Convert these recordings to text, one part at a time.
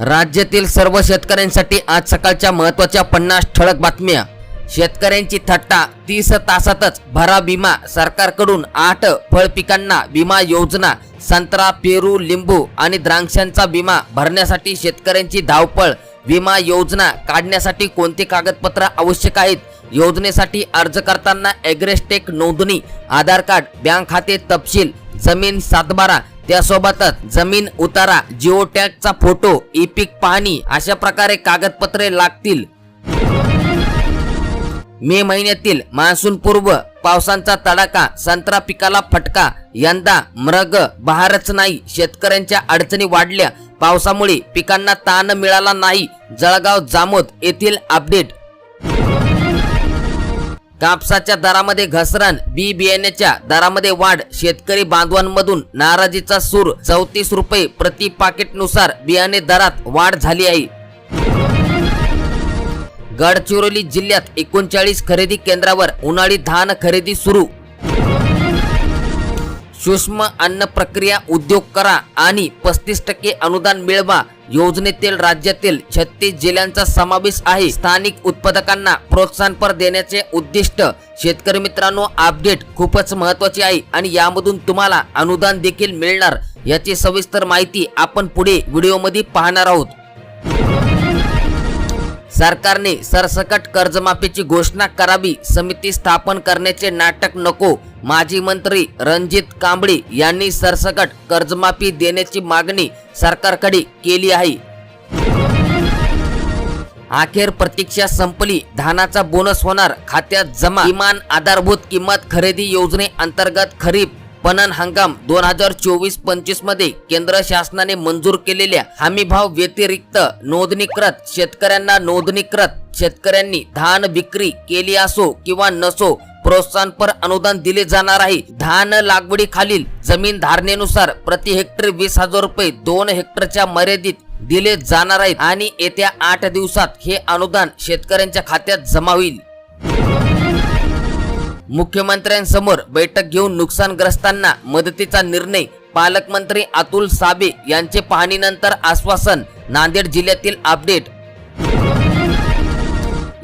राज्यातील सर्व शेतकऱ्यांसाठी आज सकाळच्या महत्त्वाच्या पन्नास ठळक बातम्या. शेतकऱ्यांची थट्टा तीस तासातच भरा विमा सरकारकडून आठ फळ पिकांना विमा योजना संत्रा पेरू लिंबू आणि द्राक्षांचा विमा भरण्यासाठी शेतकऱ्यांची धावपळ. विमा योजना काढण्यासाठी कोणती कागदपत्र आवश्यक आहेत? योजनेसाठी अर्ज करताना ॲग्रेस्टेक नोंदणी आधार कार्ड बँक खाते तपशील जमीन सातबारा त्यासोबतच जमीन उतारा जिओ टॅगचा फोटो इपिक पीक पाहणी अशा प्रकारे कागदपत्रे लागतील. मे महिन्यातील मान्सून पूर्व पावसांचा तडाखा संत्रा पिकाला फटका यंदा मृग बहारच नाही शेतकऱ्यांच्या अडचणी वाढल्या पावसामुळे पिकांना ताण मिळाला नाही जळगाव जामोद येथील अपडेट कापसाच्या दरामध्ये घसरण बी बियाण्याच्या दरामध्ये वाढ शेतकरी बांधवांमधून नाराजीचा सूर चौतीस रुपये प्रति पाकिटनुसार बियाणे दरात वाढ झाली आहे. गडचिरोली जिल्ह्यात एकोणचाळीस खरेदी केंद्रावर उन्हाळी धान खरेदी सुरू. सूक्ष्म अन्न प्रक्रिया उद्योग करा आणि पस्तीस टक्के अनुदान मिळवा योजनेतील राज्यातील छत्तीस जिल्ह्यांचा समावेश आहे. स्थानिक उत्पादकांना प्रोत्साहनपर देण्याचे उद्दिष्ट शेतकरी मित्रांनो अपडेट खूपच महत्वाची आहे आणि यामधून तुम्हाला अनुदान देखील मिळणार. याची सविस्तर माहिती आपण पुढे व्हिडिओमध्ये पाहणार आहोत. सरकारने सरसकट कर्जमाफीची घोषणा करावी समिती स्थापन करण्याचे नाटक नको माजी मंत्री रणजित कांबळे यांनी सरसकट कर्जमाफी देण्याची मागणी सरकारकडे केली आहे. अखेर प्रतीक्षा संपली धानाचा बोनस होणार खात्यात जमा किमान आधारभूत किंमत खरेदी योजने अंतर्गत खरीप पणन हंगाम दोन हजार चोवीस पंचवीसमध्ये केंद्र शासनाने मंजूर केलेल्या हमीभाव व्यतिरिक्त नोंदणीकृत शेतकऱ्यांना नोंदणीकृत शेतकऱ्यांनी धान विक्री केली असो किंवा नसो प्रोत्साहनपर अनुदान दिले जाणार आहे. धान लागवडी खालील जमीन धारणेनुसार प्रति हेक्टर वीस हजार रुपये दोन हेक्टरच्या मर्यादित दिले जाणार आहेत आणि येत्या आठ दिवसात हे अनुदान शेतकऱ्यांच्या खात्यात जमा होईल. मुख्यमंत्र्यांसमोर बैठक घेऊन नुकसानग्रस्तांना मदतीचा निर्णय पालकमंत्री अतुल साबे यांचे पाहणीनंतर आश्वासन नांदेड जिल्ह्यातील अपडेट.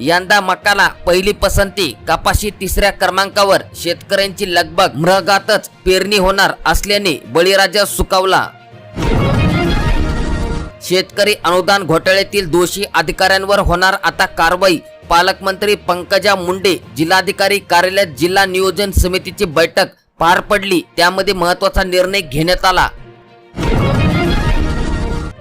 यंदा मकाला पहिली पसंती कपाशी तिसऱ्या क्रमांकावर शेतकऱ्यांची लगबग मृगातच पेरणी होणार असल्याने बळीराजा सुकावला. शेतकरी अनुदान घोटाळ्यातील दोषी अधिकाऱ्यांवर होणार आता कारवाई. पालकमंत्री पंकजा मुंडे जिल्हाधिकारी कार्यालयात जिल्हा नियोजन समितीची बैठक पार पडली. त्यामध्ये महत्त्वाचा निर्णय घेण्यात आला.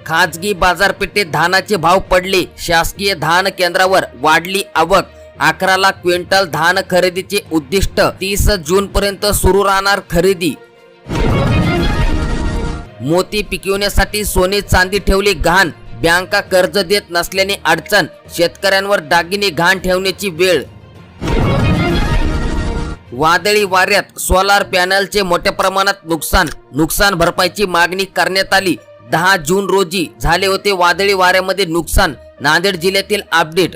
खाजगी बाजारपेठेत धानाचे भाव पडले. शासकीय धान केंद्रावर वाढली आवक. अकरा लाख क्विंटल धान खरेदीचे उद्दिष्ट तीस जून पर्यंत सुरू राहणार खरेदी. मोती पिकवण्यासाठी सोने चांदी ठेवली घाण बँका कर्ज देत नसल्याने अडचण. शेतकऱ्यांवर दागिने घाण ठेवण्याची वेळ. वादळी वाऱ्यात सोलार पॅनलचे मोठ्या प्रमाणात नुकसान. नुकसान भरपाईची मागणी करण्यात आली. दहा जून रोजी झाले होते वादळी वाऱ्यामध्ये नुकसान. नांदेड जिल्ह्यातील अपडेट.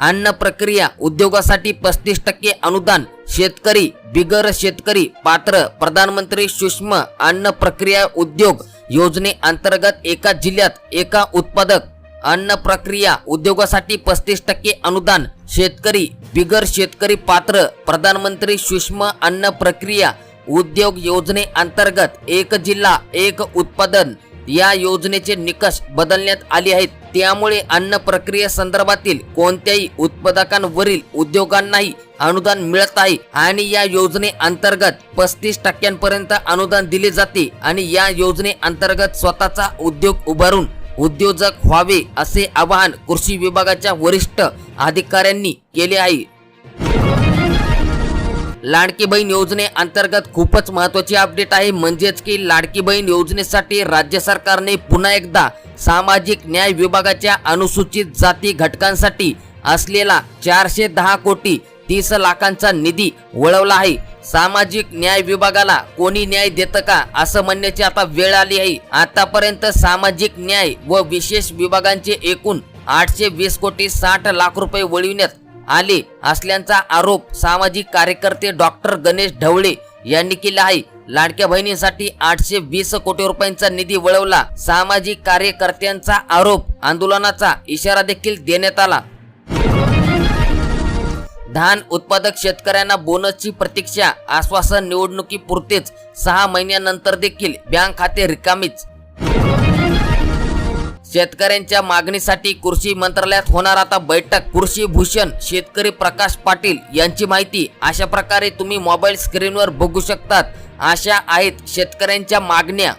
अन्न प्रक्रिया उद्योगासाठी पस्तीस टक्के अनुदान. शेतकरी बिगर शेतकरी पात्र प्रधानमंत्री सूक्ष्म अन्न प्रक्रिया उद्योग योजने अंतर्गत एका जिल्ह्यात एका उत्पादक अन्न प्रक्रिया उद्योगासाठी पस्तीस टक्के अनुदान शेतकरी बिगर शेतकरी पात्र प्रधानमंत्री सूक्ष्म अन्न प्रक्रिया उद्योग योजने अंतर्गत एक जिल्हा एक उत्पादन या योजनेचे निकष बदलण्यात आले आहेत. त्यामुळे अन्न प्रक्रिये संदर्भातील कोणत्याही उत्पादकांवरील उद्योगांनाही अनुदान मिळत आहे आणि या योजने अंतर्गत पस्तीस टक्क्यांपर्यंत अनुदान दिले जाते आणि या योजने अंतर्गत स्वतःचा उद्योग उभारून उद्योजक व्हावे असे आवाहन कृषी विभागाच्या वरिष्ठ अधिकाऱ्यांनी केले आहे. लाडकी बहीण योजने अंतर्गत खूपच महत्वाची अपडेट आहे. म्हणजेच की लाडकी बहीण योजनेसाठी राज्य सरकारने पुन्हा एकदा सामाजिक न्याय विभागाच्या अनुसूचित जाती घटकांसाठी असलेला चारशे दहा कोटी तीस लाखांचा निधी वळवला आहे. सामाजिक न्याय विभागाला कोणी न्याय देतं का असं म्हणण्याची आता वेळ आली आहे. आतापर्यंत सामाजिक न्याय व विशेष विभागांचे एकूण आठशे वीस कोटी साठ लाख रुपये वळविण्यात आले असल्याचा आरोप सामाजिक कार्यकर्ते डॉक्टर गणेश ढवळे यांनी केला आहे. लाडक्या बहिणींसाठी आठशे वीस कोटी रुपयांचा निधी वळवला. सामाजिक कार्यकर्त्यांचा आरोप आंदोलनाचा इशारा देखील देण्यात आला. धान उत्पादक शेतकऱ्यांना बोनसची प्रतीक्षा आश्वासन निवडणुकीपुरतेच सहा महिन्यानंतर देखील बँक खाते रिकामीच. शेतकऱ्यांच्या मागणीसाठी कृषी मंत्रालयात होणार आता बैठक. कृषी भूषण शेतकरी प्रकाश पाटील यांची माहिती. अशा प्रकारे तुम्ही मोबाईल स्क्रीनवर बघू शकतात. अशा आहेत शेतकऱ्यांच्या मागण्या.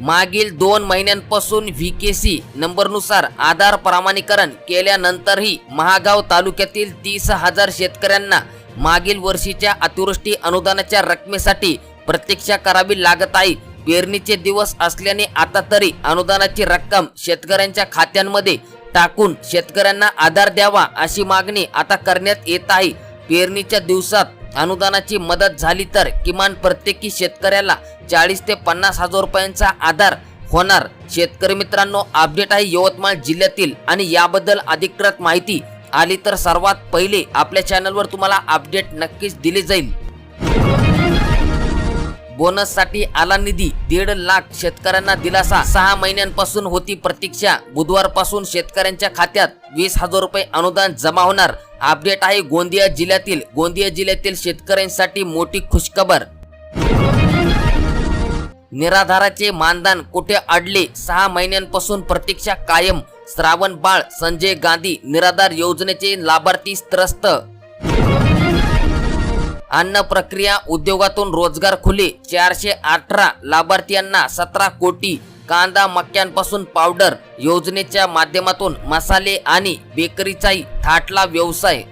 मागील दोन महिन्यांपासून व्ही के सी नंबरनुसार आधार प्रमाणीकरण केल्यानंतरही महागाव तालुक्यातील तीस हजार शेतकऱ्यांना मागील वर्षीच्या अतिवृष्टी अनुदानाच्या रकमेसाठी प्रतीक्षा करावी लागत आहे. पेरणीचे दिवस असल्याने आता तरी अनुदानाची रक्कम शेतकऱ्यांच्या खात्यांमध्ये टाकून शेतकऱ्यांना आधार द्यावा अशी मागणी आता करण्यात येत आहे. पेरणीच्या दिवसात अनुदानाची मदत झाली तर किमान प्रत्येकी शेतकऱ्याला चाळीस ते पन्नास हजार रुपयांचा आधार होणार. शेतकरी मित्रांनो अपडेट आहे यवतमाळ जिल्ह्यातील आणि याबद्दल अधिकृत माहिती आली तर सर्वात पहिले आपल्या चॅनलवर तुम्हाला अपडेट नक्कीच दिली जाईल. बोनससाठी आला निधी. दीड लाख शेतकऱ्यांना दिलासा. सहा महिन्यांपासून होती प्रतीक्षा. बुधवारपासून शेतकऱ्यांच्या खात्यात वीस हजार रुपये अनुदान जमा होणार. अपडेट आहे गोंदिया जिल्ह्यातील. गोंदिया जिल्ह्यातील शेतकऱ्यांसाठी मोठी खुशखबर. निराधाराचे मानधन कुठे अडले? सहा महिन्यांपासून प्रतीक्षा कायम. श्रावण बाळ संजय गांधी निराधार योजनेचे लाभार्थी त्रस्त अन्न प्रक्रिया उद्योगातून रोजगार खुले. चारशे अठरा लाभार्थ्यांना सतरा कोटी कांदा मक्क्यांपासून पावडर योजनेच्या माध्यमातून मसाले आणि बेकरीचाही थाटला व्यवसाय.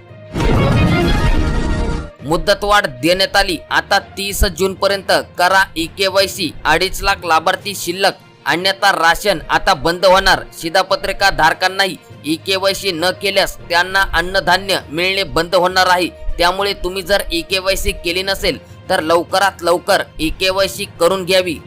मुदतवाढ देण्यात आली. आता तीस जून पर्यंत करा ई के वाय सी अडीच लाख लाभार्थी शिल्लक अन्यथा राशन आता बंद होणार. शिधापत्रिका धारकांनाही ई के वाय सी न केल्यास त्यांना अन्नधान्य मिळणे बंद होणार आहे. त्यामुळे तुम्ही जर ई के वाय सी केली नसेल तर लवकरात लवकर ई के वाय सी करून घ्यावी.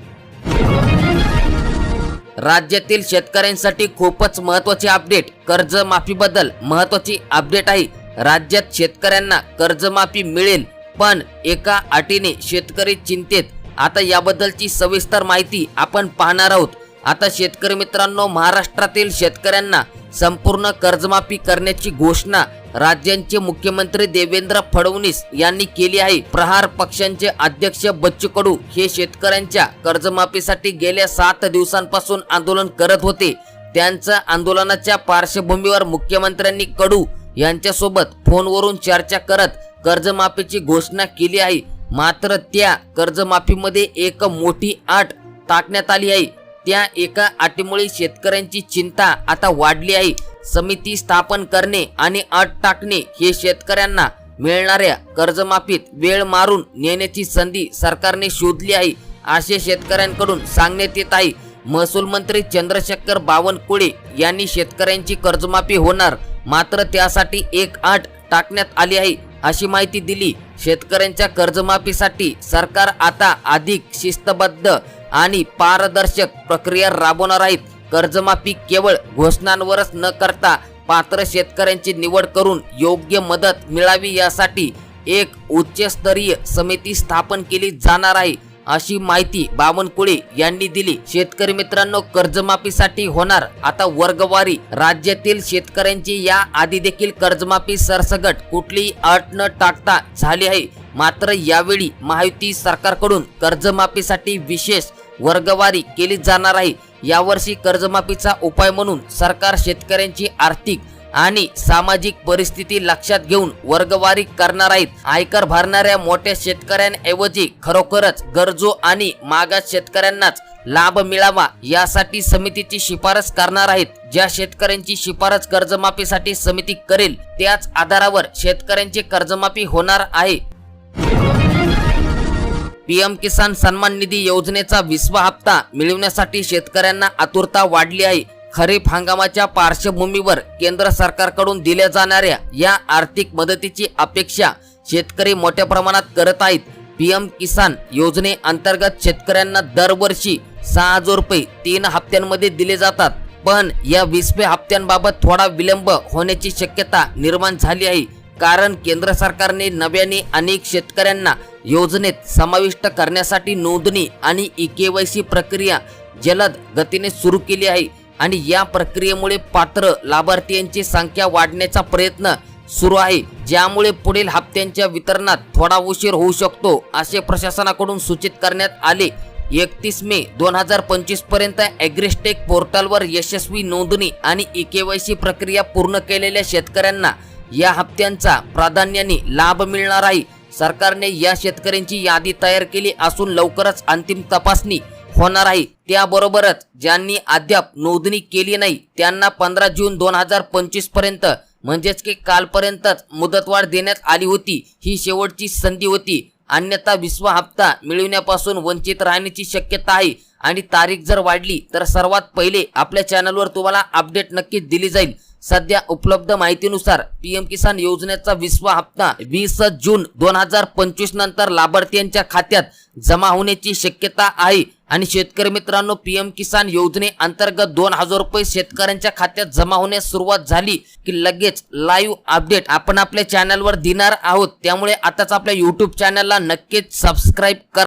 राज्यातील शेतकऱ्यांसाठी खूपच महत्वाची अपडेट. कर्जमाफीबद्दल महत्वाची अपडेट आहे. राज्यात शेतकऱ्यांना कर्जमाफी मिळेल पण एका अटीने शेतकरी चिंतेत. आता याबद्दलची सविस्तर माहिती आपण पाहणार आहोत. आता शेतकरी मित्रांनो महाराष्ट्रातील शेतकऱ्यांना संपूर्ण कर्जमाफी करण्याची घोषणा राज्यांचे मुख्यमंत्री देवेंद्र फडणवीस यांनी केली आहे. प्रहार पक्षांचे अध्यक्ष बच्चू कडू हे शेतकऱ्यांच्या कर्जमाफीसाठी गेल्या सात दिवसांपासून आंदोलन करत होते. त्यांच्या आंदोलनाच्या पार्श्वभूमीवर मुख्यमंत्र्यांनी कडू यांच्यासोबत फोनवरून चर्चा करत कर्जमाफीची घोषणा केली आहे. मात्र त्या कर्जमाफीमध्ये एक मोठी आट टाकण्यात आली आहे. त्या एका अटीमुळे शेतकऱ्यांची चिंता आता वाढली आहे. समिती स्थापन करणे आणि अट टाकणे हे शेतकऱ्यांना मिळणाऱ्या कर्जमाफीत वेळ मारून नेण्याची संधी सरकारने शोधली आहे असे शेतकऱ्यांकडून सांगण्यात येत आहे. महसूल मंत्री चंद्रशेखर बावनकुळे यांनी शेतकऱ्यांची कर्जमाफी होणार मात्र त्यासाठी एक आठ टाकण्यात आली आहे. अशी माहिती दिली. शेतकऱ्यांच्या कर्जमाफीसाठी सरकार आता अधिक शिस्तबद्ध आणि पारदर्शक प्रक्रिया राबवणार आहेत. कर्जमाफी केवळ घोषणांवरच न करता पात्र शेतकऱ्यांची निवड करून योग्य मदत मिळावी यासाठी एक उच्चस्तरीय समिती स्थापन केली जाणार आहे. अशी माहिती बावनकुळे यांनी दिली. शेतकरी मित्रांनो कर्जमाफीसाठी होणार आता वर्गवारी. राज्यातील शेतकऱ्यांची या आधी देखील कर्जमाफी सरसगट कुठलीही अट न टाकता झाली आहे. मात्र यावेळी महायुती सरकारकडून कर्जमाफीसाठी विशेष वर्गवारी केली जाणार आहे. यावर्षी कर्जमाफीचा उपाय म्हणून सरकार शेतकऱ्यांची आर्थिक आणि सामाजिक परिस्थिती लक्षात घेऊन वर्गवारी करणार आहेत आयकर भरणाऱ्या मोठ्या शेतकऱ्यांऐवजी खरोखरच गरजू आणि मागास शेतकऱ्यांनाच लाभ मिळावा यासाठी समितीची शिफारस करणार आहेत. ज्या शेतकऱ्यांची शिफारस कर्जमाफीसाठी समिती करेल त्याच आधारावर शेतकऱ्यांची कर्जमाफी होणार आहे. पीएम किसान सन्मान निधी योजनेचा विसवा हप्ता मिळवण्यासाठी शेतकऱ्यांना आतुरता वाढली आहे. खरीप हंगामाच्या पार्श्वभूमीवर केंद्र सरकारकडून दिल्या जाणाऱ्या या आर्थिक मदतीची अपेक्षा शेतकरी मोठ्या प्रमाणात करत आहेत. पीएम किसान योजने अंतर्गत शेतकऱ्यांना दरवर्षी सहा हजार रुपये तीन हप्त्यांमध्ये दिले जातात. पण या वीसव्या हप्त्यांबाबत थोडा विलंब होण्याची शक्यता निर्माण झाली आहे. कारण केंद्र सरकारने नव्याने अनेक शेतकऱ्यांना योजनेत समाविष्ट करण्यासाठी नोंदणी आणि ई केवायसी प्रक्रिया जलद गतीने सुरू केली आहे. आणि या प्रक्रियेमुळे पात्र लाभार्थ्यांची संख्या वाढण्याचा प्रयत्न सुरू आहे ज्यामुळे पुढील हप्त्यांच्या वितरणात थोडा उशीर होऊ शकतो असे प्रशासनाकडून सूचित करण्यात आले. एकतीस मे दोन हजार पंचवीसपर्यंत ॲग्रिस्टेक पोर्टलवर यशस्वी नोंदणी आणि ई केवायसी प्रक्रिया पूर्ण केलेल्या शेतकऱ्यांना या हप्त्यांचा प्राधान्याने लाभ मिळणार आहे. सरकारने या शेतकऱ्यांची यादी तयार केली असून लवकरच अंतिम तपासणी होणार आहे. त्याबरोबरच ज्यांनी अद्याप नोंदणी केली नाही त्यांना पंधरा जून दोन हजार पंचवीसपर्यंत म्हणजेच की कालपर्यंतच मुदतवाढ देण्यात आली होती. ही शेवटची संधी होती. अन्यथा विश्व हप्ता मिळविण्यापासून वंचित राहण्याची शक्यता आहे. आणि तारीख जर वाढली तर सर्वात पहिले आपल्या चॅनलवर तुम्हाला अपडेट नक्कीच दिली जाईल. सध्या उपलब्ध माहितीनुसार पीएम किसान योजनेचा विसवा हप्ता वीस जून दोन हजार पंचवीस नंतर लाभार्थ्यांच्या खात्यात जमा होण्याची शक्यता आहे. आणि शेतकरी मित्रांनो पीएम किसान योजने अंतर्गत दोन हजार रुपये शेतकऱ्यांच्या खात्यात जमा होण्यास सुरुवात झाली की लगेच लाईव्ह अपडेट आपण आपल्या चॅनलवर देणार आहोत. त्यामुळे आताच आपल्या युट्यूब चॅनलला नक्कीच सबस्क्राईब करा.